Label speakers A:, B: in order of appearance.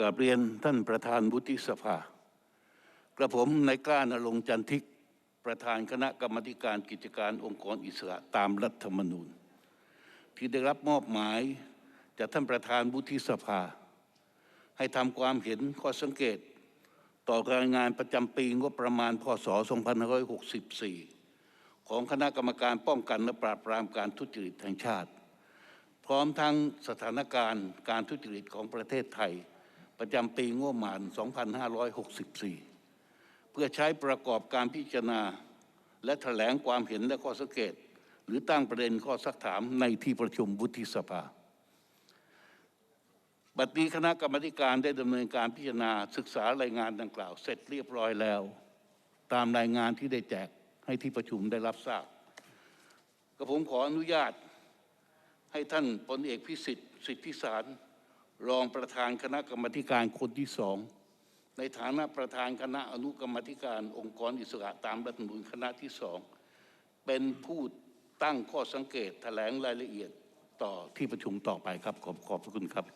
A: กราบเรียนท่านประธานวุฒิสภา กระผมนายกล้านรงจันทิก ประธานคณะกรรมการกิจการองค์กรอิสระตามรัฐธรรมนูญ ที่ได้รับมอบหมายจากท่านประธานวุฒิสภา ให้ทำความเห็นข้อสังเกต ต่อรายงานประจำปีงบประมาณพศ 2564 ของคณะกรรมการป้องกันและปราบปรามการทุจริตแห่งชาติ พร้อมทั้งสถานการณ์การทุจริตของประเทศไทย ประจำปีงบประมาณ 2564 เพื่อใช้ประกอบการพิจารณา และแถลงความเห็นและข้อสังเกต หรือตั้งประเด็นข้อสักถามในที่ประชุมวุฒิสภา บัดนี้คณะกรรมธิการได้ดำเนินการพิจารณาศึกษารายงานดังกล่าว เสร็จเรียบร้อยแล้ว ตามรายงานที่ได้แจกให้ที่ประชุมได้รับทราบกระผมขออนุญาตให้ท่านพลเอกพิสิทธิ์สิทธิสาร รองประธานคณะกรรมการคนที่สองในฐานะประธานคณะอนุกรรมธิการองค์กรอิสระตามรัฐธรรมนูญคณะที่สองเป็นผู้ตั้งข้อสังเกตแถลงรายละเอียดต่อที่ประชุมต่อไปครับ ขอบขอบพระคุณครับ